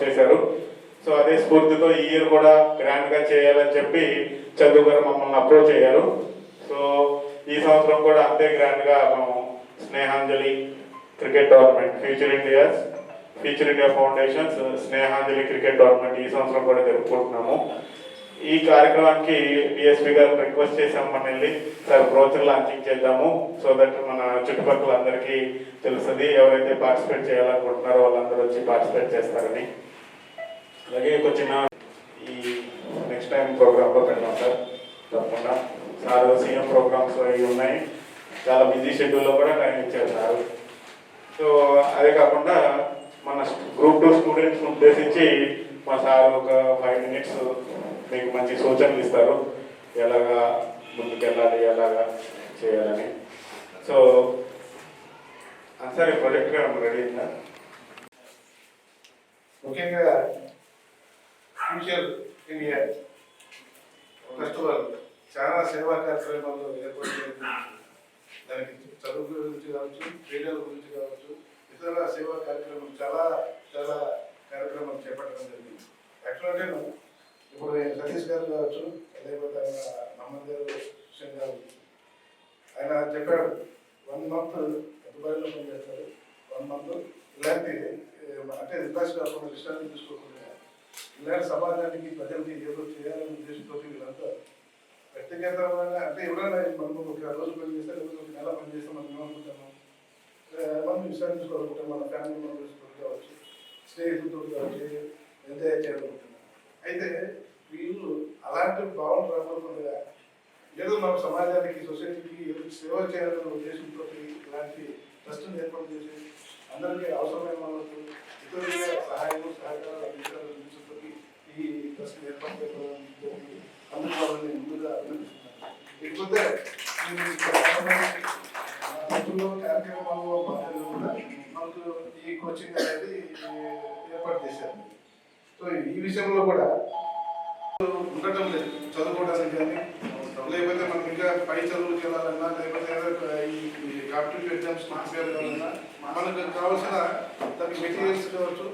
బాగా చేశారు. సో అదే స్ఫూర్తితో ఈ ఇయర్ కూడా గ్రాండ్గా చేయాలని చెప్పి చందు గారు మమ్మల్ని అప్రోచ్ అయ్యారు. సో ఈ సంవత్సరం కూడా అంతే గ్రాండ్గా మేము Snehanjali cricket tournament future India's future India foundations Snehanjali cricket tournament ఈ సంవత్సరం కూడా జరుపుకుంటున్నాము. ఈ కార్యక్రమానికి డిఎస్పీ గారు రిక్వెస్ట్ చేసాం మన వెళ్ళి సార్ బ్రోచర్ లాంచింగ్ చేద్దాము. సో దట్ మన చుట్టుపక్కల అందరికీ తెలుస్తుంది. ఎవరైతే పార్టిసిపేట్ చేయాలనుకుంటున్నారో వాళ్ళందరూ వచ్చి పార్టిసిపేట్ చేస్తారని. అలాగే ఒక చిన్న ఈ నెక్స్ట్ టైం ప్రోగ్రామ్లో పెడదాం సార్. తప్పకుండా. సార్ సీఎం ప్రోగ్రామ్స్ అవి ఉన్నాయి. చాలా బిజీ షెడ్యూల్లో కూడా టైం ఇచ్చారు సార్. సో అదే కాకుండా మన గ్రూప్ టూ స్టూడెంట్స్ ఉద్దేశించి మా సార్ ఒక ఫైవ్ మినిట్స్ మీకు మంచి సూచనలు ఇస్తారు. ఎలాగా ముందుకెళ్ళాలి ఎలాగా చేయాలని. సో సార్ ప్రాజెక్ట్ రెడీ అయిందా? ముఖ్యంగా ఫ్యూచర్ ఇండియా ఫెస్టివల్ చాలా సేవా కార్యక్రమాల్లో ఏర్పాటు దానికి చదువు గురించి కావచ్చు క్రీడల గురించి కావచ్చు ఇతర సేవా కార్యక్రమం చాలా చాలా కార్యక్రమాలు చేపట్టడం జరిగింది. యాక్చువల్గా నేను ఇప్పుడు సతీష్ గారు కావచ్చు లేకపోతే ఆయన మహమ్మద్ గారు హుసేన్ గారు ఆయన చెప్పాడు వన్ మంత్ దుబాయ్లో పనిచేస్తారు. వన్ మంత్ ఇలాంటి అంటే రిలాక్స్ కాకుండా విశ్రాంతి తీసుకోకుండా ఇలాంటి సమాజానికి ప్రజలకి ఏదో చేయాలనే ఉద్దేశంతో వీళ్ళంతా వ్యక్తిగతంగా అంటే ఎవరైనా మనం ఒక రోజు పని చేస్తే లేకపోతే ఒక నెల పని చేస్తే మనం ఏమనుకుంటాము? మనం విశ్రాంతి మన ఫ్యామిలీ మెంబర్స్ కావచ్చు స్నేహితులతో కావచ్చు ఎంజాయ్ చేయాలనుకుంటున్నాం. అయితే వీళ్ళు అలాంటి భావన రాకుండా ఏదో మన సమాజానికి సొసైటీకి ఏదో సేవ చేయాలనే ఉద్దేశంతో ఇలాంటి ట్రస్ట్ని ఏర్పాటు చేసి అందరికీ అవసరమైన వాళ్ళకు ఇతరులుగా సహాయం సహకారాలు అందించాలని ఈ ట్రస్ట్ ఏర్పాటు చేయడం వాళ్ళని ముందుగా అభినందిస్తున్నాను ఈ కార్యక్రమాల్లో భాగంగా కూడా మనకు ఈ కోచింగ్ అనేది ఏర్పాటు చేశారు. సో ఈ విషయంలో కూడా ఉండటం లేదు. చదువుకోవడానికి కానీ లేకపోతే మనం ఇంకా పై చదువులకు వెళ్ళాలన్నా లేకపోతే ఈ కాంపిటేటివ్ ఎగ్జామ్స్ మార్క్స్ కావాలన్నా మనకు కావాల్సిన దానికి మెటీరియల్స్ కావచ్చు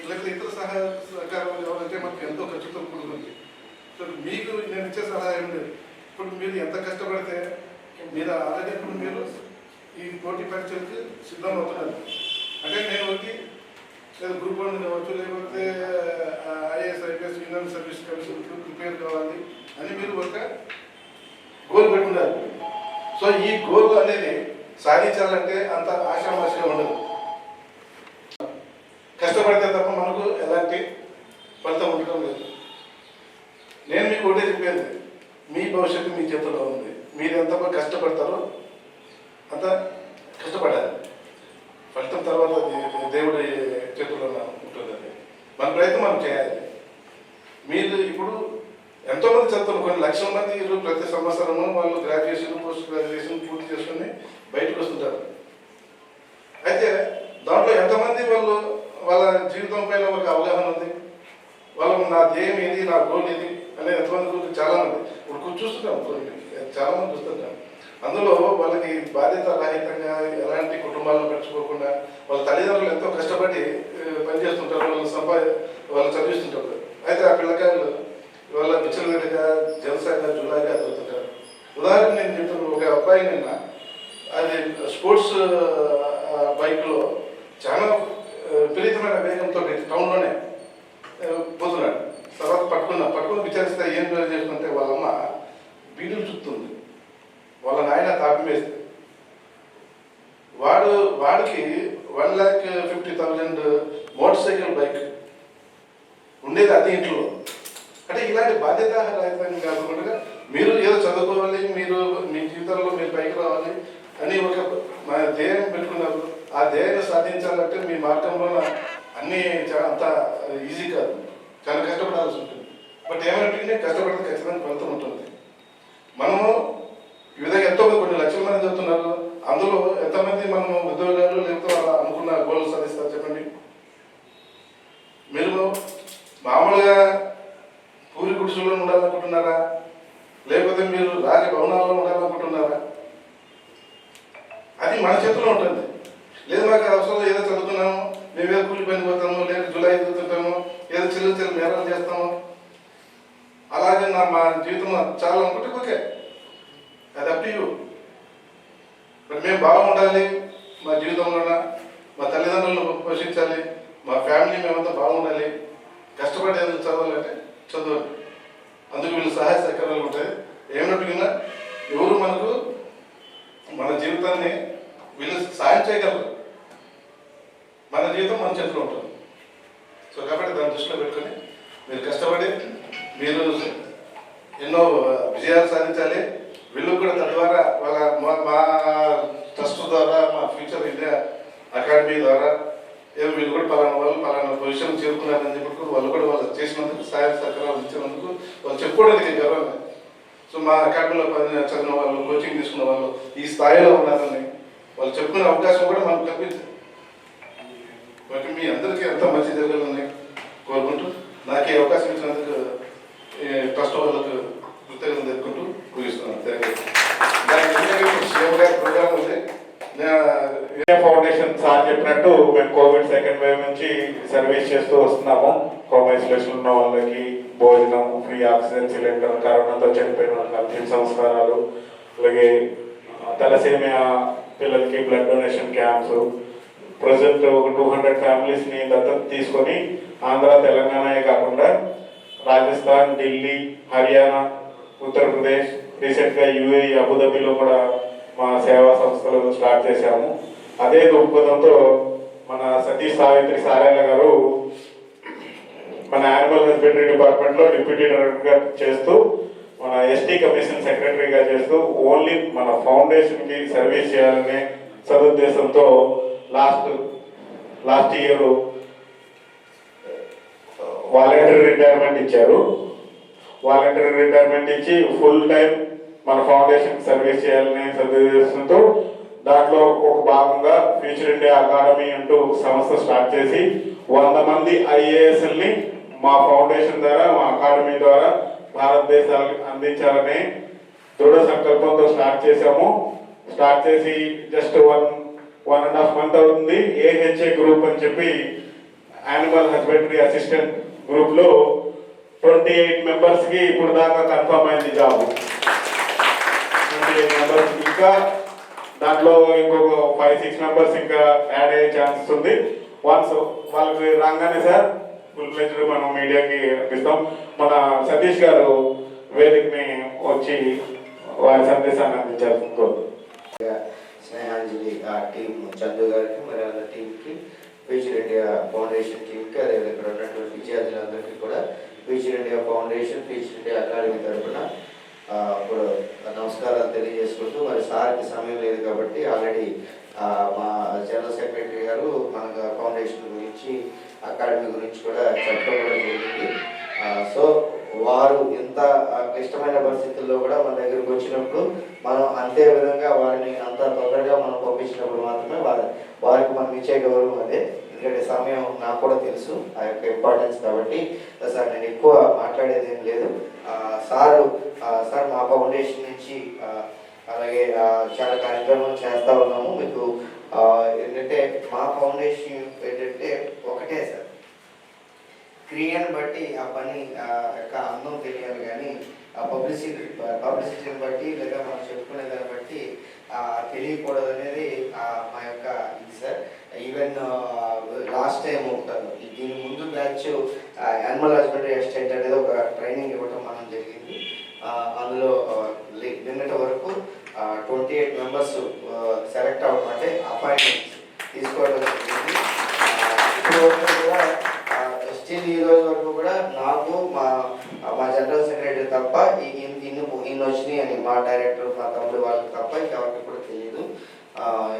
లేకపోతే ఇతర సహాయ సహకారం కావాలంటే మనకు ఎంతో ఖర్చుతో కూడుకుంది సో మీకు నేను ఇచ్చే సలహా లేదు. ఇప్పుడు మీరు ఎంత కష్టపడితే మీరు ఆల్రెడీ ఇప్పుడు మీరు ఈ పోటీ పరీక్షలకు సిద్ధం అవుతున్నారు. అంటే నేను వచ్చి లేదా గ్రూప్ వన్ కావచ్చు లేకపోతే IAS IPS union service commission prepare కావాలి అని మీరు ఒక గోల్ పెట్టుకున్నారు సో ఈ గోల్ అనేది సాధించాలంటే అంత ఆశామాషగా ఉండదు. కష్టపడితే తప్ప ఫలితం ఉండటం లేదు. నేను మీకు ఒకటే చెప్పేది మీ భవిష్యత్తు మీ చేతుల్లో ఉంది. మీరు ఎంత కష్టపడతారో అంత కష్టపడాలి. ఫలితం తర్వాత దేవుడి చేతుల్లో ఉంటుంది మన ప్రయత్నం మనం చేయాలి. మీరు ఇప్పుడు ఎంతోమంది చదువుతున్నారు కొన్ని లక్షల మంది ప్రతి సంవత్సరము వాళ్ళు గ్రాడ్యుయేషన్ పోస్ట్ గ్రాడ్యుయేషన్ పూర్తి చేసుకుని బయటకు వస్తుంటారు. అయితే దాంట్లో ఎంతమంది వాళ్ళు వాళ్ళ జీవితం పైన ఒక అవగాహన ఉంది? వాళ్ళు నా ధ్యేయం నా గోల్ ఇది అనే ఎంతమంది గురించి చాలా మంది ఇప్పుడు కూర్చు చూస్తున్నాం కొన్ని చాలా మంది చూస్తుంటాం. అందులో వాళ్ళకి బాధ్యత రహితంగా ఎలాంటి కుటుంబాలను పెంచుకోకుండా వాళ్ళ తల్లిదండ్రులు ఎంతో కష్టపడి పనిచేస్తుంటారు వాళ్ళు సంపా వాళ్ళు చదివిస్తుంటారు. అయితే ఆ పిల్లకాయలు మోటార్ సైకిల్ బైక్ ఉండేది అది ఇంట్లో. అంటే ఇలాంటి బాధ్యత రహితంగా కాకుండా మీరు ఏదో చదువుకోవాలి మీరు మీ జీవితంలో మీరు పైకి రావాలి అని ఒక మన ధ్యేయం పెట్టుకున్నారు. ఆ ధ్యేయాన్ని సాధించాలంటే మీ మార్గంలో అన్నీ అంత ఈజీ కాదు. చాలా కష్టపడాల్సి ఉంటుంది. బట్ ఏమంటే కష్టపడితే ఖచ్చితంగా ఫలితం ఉంటుంది. మనము ఈ విధంగా ఎంతో కొన్ని లక్షల మంది చదువుతున్నారు. అందులో ఎంతమంది మనము ఉద్యోగాలు లేకపోతే అనుకున్న గోల్ సాధిస్తారు చెప్పండి మీరు మామూలుగా పూరి గుడిసెల్లో ఉండాలనుకుంటున్నారా లేకపోతే మీరు రాజ భవనాల్లో ఉండాలనుకుంటున్నారా అది మన చేతిలో ఉంటుంది లేదు మాకు అవసరం లేదు, ఏదో చదువుతున్నాము మేము ఏదో కూలి పని పోతాము లేదు జులై చదువుతుంటాము ఏదో చిల్లు చిల్లు నేరాలు చేస్తాము అలాగే నా మా జీవితం చాలా అనుకుంటే ఓకే అది అప్ యూ మరి మేము బాగుండాలి మా జీవితంలోన మా తల్లిదండ్రులను చదివించాలి. మా ఫ్యామిలీ మేమంతా బాగుండాలి. కష్టపడి ఎందుకు చదవాలంటే చదవాలి. అందుకు వీళ్ళు సహాయ సహకారాలు ఉంటాయి. ఏమిటన్నా ఎవరు మనకు మన జీవితాన్ని వీళ్ళు సాయం చేయగలరు. మన జీవితం మన చేతిలో ఉంటుంది. సో కాబట్టి దాని దృష్టిలో పెట్టుకొని మీరు కష్టపడి మీరు ఎన్నో విజయాలు సాధించాలి. వీళ్ళు కూడా తద్వారా వాళ్ళ మా మా ట్రస్ట్ ద్వారా మా ఫ్యూచర్ ఇండియా అకాడమీ ద్వారా ఏదో వీళ్ళు కూడా పలానా వాళ్ళు లక్ష్యం చేరుకున్నారని చెప్పి వాళ్ళు కూడా వాళ్ళు చేసినందుకు సహాయ సహకారాలు ఇచ్చినందుకు వాళ్ళు చెప్పుకోవడానికి గర్వంగా. సో మా అకాడమీలో పని చదివిన వాళ్ళు కోచింగ్ తీసుకున్న వాళ్ళు ఈ స్థాయిలో ఉన్నారని వాళ్ళు చెప్పుకునే అవకాశం కూడా మనకు కల్పించింది కాబట్టి మీ అందరికీ ఎంత మంచి జరగాలని కోరుకుంటూ నాకు ఈ అవకాశం ఇచ్చినందుకు ట్రస్ట్ వాళ్ళకు కృతజ్ఞత తెలుపుకుంటూ ముగిస్తున్నాను. థ్యాంక్ యూ దానికి ప్రోగ్రామ్ ఉంది ఫౌండేషన్ సార్ చెప్పినట్టు మేము కోవిడ్ సెకండ్ వేవ్ నుంచి సర్వీస్ చేస్తూ వస్తున్నాము. హోమ్ ఐసోలేషన్ ఉన్న వాళ్ళకి భోజనం ఫ్రీ ఆక్సిజన్ సిలిండర్ కరోనాతో చనిపోయిన వాళ్ళకి అంతిమ సంస్కారాలు. అలాగే తలసేమియా పిల్లలకి బ్లడ్ డొనేషన్ క్యాంప్స్ ప్రజెంట్ ఒక టూ హండ్రెడ్ ఫ్యామిలీస్ని దత్తత తీసుకొని ఆంధ్ర తెలంగాణయే కాకుండా రాజస్థాన్ ఢిల్లీ హర్యానా ఉత్తరప్రదేశ్ రీసెంట్గా యూఏఈ అబుదాబిలో కూడా మా సేవా సంస్థలు స్టార్ట్ చేశాము. అదే దృక్పథంతో మన సతీష్ సావిత్రి సారాయణ గారు మన యానిమల్ హస్బెండరీ డిపార్ట్మెంట్లో డిప్యూటీ డైరెక్టర్గా చేస్తూ మన ఎస్టీ కమిషన్ సెక్రటరీగా చేస్తూ ఓన్లీ మన ఫౌండేషన్కి సర్వీస్ చేయాలనే సదుద్దేశంతో last last year voluntary retirement ఇచ్చారు. వాలంటరీ రిటైర్మెంట్ ఇచ్చి ఫుల్ టైం మన ఫౌండేషన్ సర్వీస్ చేయాలనే సదుద్దేశంతో దాంట్లో ఒక భాగంగా ఫ్యూచర్ ఇండియా అకాడమీ అంటూ సంస్థ స్టార్ట్ చేసి వంద మంది ఐఏఎస్ని మా ఫౌండేషన్ ద్వారా మా అకాడమీ ద్వారా భారతదేశాలకు అందించాలనే దృఢ సంకల్పంతో స్టార్ట్ చేశాము. స్టార్ట్ చేసి just one one and half month అవుతుంది. ఏహెచ్ఏ గ్రూప్ అని చెప్పి యానిమల్ హస్బెండరీ అసిస్టెంట్ గ్రూప్లో ట్వంటీ ఎయిట్ మెంబర్స్కి ఇప్పుడు దాకా కన్ఫర్మ్ అయింది జాబ్ ఎయిట్ మెంబర్స్ ఇంకా దాంట్లో ఇంకొక ఫైవ్ సిక్స్ మెంబర్స్ ఇంకా యాడ్ అయ్యే ఛాన్సెస్ ఉంది. వన్స్ వాళ్ళకి రాగానే సార్ ఫుల్ ఫ్లెజ్డ్ మనం మీడియాకి ఇస్తాం మన సతీష్ గారు వేదికని వచ్చి వారి సందేశాన్ని అందించారు. స్నేహాంజలి ఆ టీం చందు గారికి మరి ఆ టీంకి ఫ్యూచర్ ఇండియా ఫౌండేషన్ టీంకి అదే ఇక్కడ ఉన్నటువంటి విద్యార్థులందరికీ కూడా future India foundation future India academy తరఫున ఇప్పుడు నమస్కారాలు తెలియజేసుకుంటూ మరి సార్కి సమయం లేదు కాబట్టి ఆల్రెడీ మా జనరల్ సెక్రటరీ గారు మన ఫౌండేషన్ గురించి అకాడమీ గురించి కూడా చెప్పడం కూడా జరిగింది. సో వారు ఇంత క్లిష్టమైన పరిస్థితుల్లో కూడా మన దగ్గరికి వచ్చినప్పుడు మనం అంతే విధంగా వారిని అంత తొందరగా మనం పంపించినప్పుడు మాత్రమే వారి వారికి మనం ఇచ్చే గౌరవం అదే. ఎందుకంటే సమయం నాకు కూడా తెలుసు ఆ యొక్క ఇంపార్టెన్స్ కాబట్టి. సార్ నేను ఎక్కువ మాట్లాడేది ఏం లేదు. సారు సార్ మా ఫౌండేషన్ నుంచి అలాగే చాలా కార్యక్రమాలు చేస్తూ ఉన్నాము. మీకు ఏంటంటే మా ఫౌండేషన్ ఏంటంటే ఒకటే సార్. క్రియను బట్టి ఆ పని ఆ యొక్క అందం తెలియాలి కానీ ఆ పబ్లిసిటీ పబ్లిసిటీని బట్టి లేదా మనం చెప్పుకునే దాన్ని బట్టి తెలియకూడదు అనేది మా యొక్క ఇది సార్. ఈవెన్ లాస్ట్ టైం దీని ముందు బ్యాచ్ యానిమల్ హస్బెండరీ ఎస్టేట్ అనేది ఒక ట్రైనింగ్ ఇవ్వటం మనం జరిగింది. అందులో నిన్నటి వరకు ట్వంటీ ఎయిట్ మెంబర్స్ సెలెక్ట్ అవ్వడం అంటే అపాయింట్మెంట్స్ తీసుకోవడం జరిగింది. ఇప్పుడు కూడా స్టిల్ ఈ రోజు వరకు కూడా నాకు మా మా జనరల్ సెక్రటరీ తప్ప ఈ- ఇన్ని ఇన్ని వచ్చినాయి అని మా డైరెక్టర్ మా తమ్ముడు వాళ్ళకి తప్ప ఇంకెవరికి కూడా తెలియదు.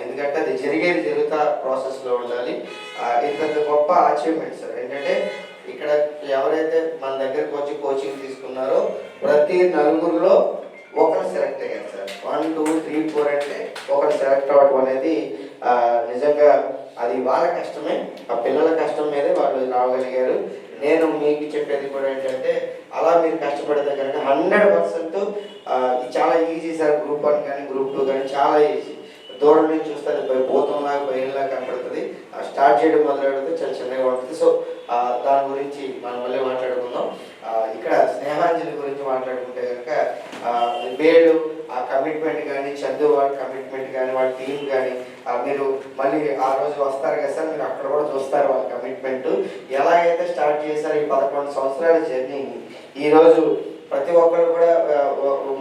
ఎందుకంటే అది జరిగేది జరుగుతా ప్రాసెస్లో ఉండాలి. ఆ, ఇది పెద్ద గొప్ప అచీవ్మెంట్ సార్. ఏంటంటే ఇక్కడ ఎవరైతే మన దగ్గరకు వచ్చి కోచింగ్ తీసుకున్నారో ప్రతి నలుగురిలో ఒకరు సెలెక్ట్ అయ్యారు sir. One two three four అంటే ఒకరు సెలెక్ట్ అవ్వడం అనేది నిజంగా అది వాళ్ళ కష్టమే. ఆ పిల్లల కష్టం మీదే వాళ్ళు రాగలిగారు. నేను మీకు చెప్పేది కూడా ఏంటంటే అలా మీరు కష్టపడితే కనుక హండ్రెడ్ పర్సెంట్ చాలా ఈజీ సార్. గ్రూప్ వన్ కానీ గ్రూప్ టూ కానీ చాలా ఈజీ దూరం నుంచి చూస్తే అది పోయి భూతంలాగా పోయినలా కనపడుతుంది. ఆ స్టార్ట్ చేయడం మొదలెడితే చాలా చిన్నగా ఉంటుంది. సో దాని గురించి మనం మళ్ళీ మాట్లాడుకుందాం. ఇక్కడ స్నేహాంజలి గురించి మాట్లాడుకుంటే కనుక వేడు ఆ కమిట్మెంట్ కానీ చందు వాడి కమిట్మెంట్ కానీ వాళ్ళ టీం కానీ మీరు మళ్ళీ ఆ రోజు వస్తారు కదా సార్ మీరు అక్కడ కూడా చూస్తారు వాళ్ళ కమిట్మెంట్ ఎలాగైతే స్టార్ట్ చేశారు ఈ పదకొండు సంవత్సరాల జర్నీ ఈరోజు ప్రతి ఒక్కరు కూడా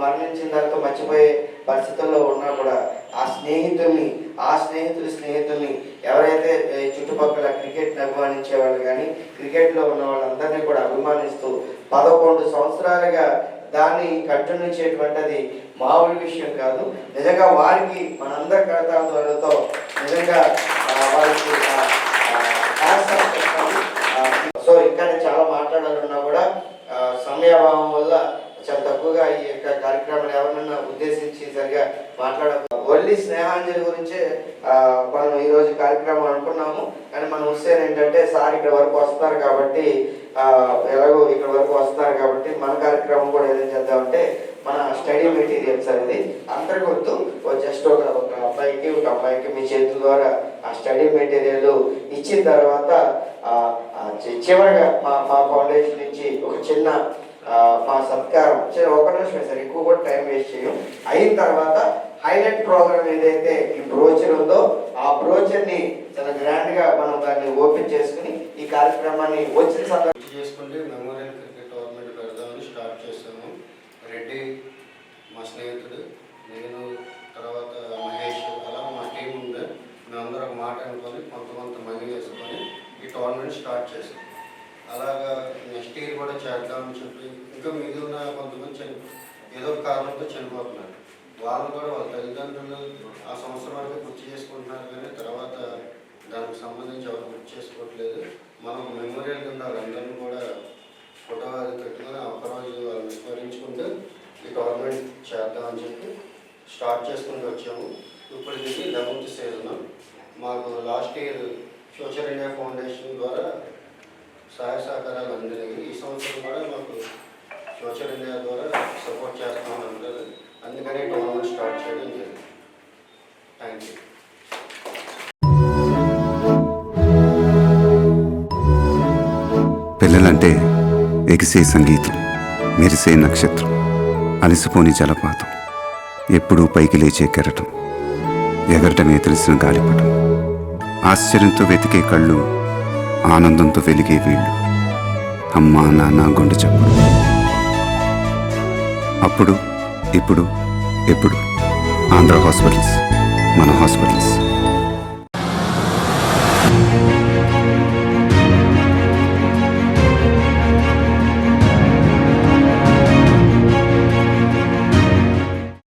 మరణించిన తర్వాత మర్చిపోయే పరిస్థితుల్లో ఉన్నా కూడా ఆ స్నేహితుల్ని ఆ స్నేహితుల స్నేహితుల్ని ఎవరైతే చుట్టుపక్కల క్రికెట్ని అభిమానించే వాళ్ళు కానీ క్రికెట్లో ఉన్న వాళ్ళందరినీ కూడా అభిమానిస్తూ పదకొండు సంవత్సరాలుగా దాన్ని కంటిన్యూ చేయటువంటిది మామూలు విషయం కాదు. నిజంగా వారికి మనందరి కడతాల నిజంగా వారికి సో ఇక్కడ చాలా మాట్లాడాలన్నా కూడా సమయభావం సమయాభావం వల్ల చాలా తక్కువగా ఈ యొక్క కార్యక్రమాలు ఎవరినన్నా ఉద్దేశించి సరిగా మాట్లాడ ఓన్లీ స్నేహాంజలి గురించే మనం ఈరోజు కార్యక్రమం అనుకున్నాము. కానీ మన హుస్సేన్ ఏంటంటే సార్ ఇక్కడ వరకు వస్తారు కాబట్టి ఎలాగో ఇక్కడ వరకు వస్తారు కాబట్టి మన కార్యక్రమం కూడా ఏదైనా చేద్దామంటే మన స్టడీ మెటీరియల్ సార్ ఇది. అందరికి వద్దు జస్ట్ ఒక ఒక అబ్బాయికి ఒక అబ్బాయికి మీ చేతుల ద్వారా ఆ స్టడీ మెటీరియల్ ఇచ్చిన తర్వాత చివరిగా మా మా ఫౌండేషన్ నుంచి ఒక చిన్న మా సత్కారం చిన్న ఒక నిమిషం సార్ ఎక్కువ కూడా టైం వేస్ట్ చేయం అయిన తర్వాత హైలైట్ ప్రోగ్రామ్ ఏదైతే ఈ బ్రోచర్ ఉందో ఆ బ్రోచర్ని చాలా గ్రాండ్గా మనం దాన్ని ఓపెన్ చేసుకుని ఈ కార్యక్రమాన్ని వచ్చిన సందర్భంగా చేసుకుంటే మెమోరియల్ క్రికెట్ టోర్నమెంట్ పెడదామని స్టార్ట్ చేశాము. రెడ్డి మా స్నేహితుడు నేను తర్వాత మహేష్ అలా మా టీం ఉండే మేమందరం అందరం మాట అనుకొని కొంతమంది మనీ వేసుకొని ఈ టోర్నమెంట్ స్టార్ట్ చేసాం అలాగా నెక్స్ట్ ఇయర్ కూడా చేద్దామని చెప్పి ఇంకా మిగిలిన కొంతమంది చని ఏదో కారణంతో చనిపోతున్నారు. వాళ్ళు కూడా వాళ్ళ తల్లిదండ్రులు ఆ సంవత్సరం వరకు గుర్తు చేసుకుంటున్నారు కానీ తర్వాత దానికి సంబంధించి ఎవరు గుర్తు చేసుకోవట్లేదు. మనం మెమోరియల్ కింద వాళ్ళందరినీ కూడా ఫోటో అది పెట్టుకొని ఒకరోజు వాళ్ళని స్మరించుకుంటూ ఈ గవర్నమెంట్ చేద్దామని చెప్పి స్టార్ట్ చేసుకుంటూ వచ్చాము. ఇప్పుడు ఇది లెవెన్త్ సీజన్. మాకు last year social India foundation ద్వారా సహాయ సహకారాలు అందినవి ఈ సంవత్సరం కూడా మాకు సోషల్ ఇండియా ద్వారా సపోర్ట్ చేస్తామని అంటారు అందుకనే టోర్నమెంట్ స్టార్ట్ చేయడం జరిగింది. థ్యాంక్ యూ పిల్లలంటే ఎగిసే సంగీతం మెరిసే నక్షత్రం అలసిపోని జలపాతం ఎప్పుడూ పైకి లేచే కెరటం ఎగరటమే తెలిసిన గాలిపటం. ఆశ్చర్యంతో వెతికే కళ్ళు ఆనందంతో వెలిగే వీళ్ళు. అమ్మా నాన్న గుండె చప్పుడు. అప్పుడు ఇప్పుడు ఎప్పుడు? ఆంధ్ర హాస్పిటల్స్ మన హాస్పిటల్స్.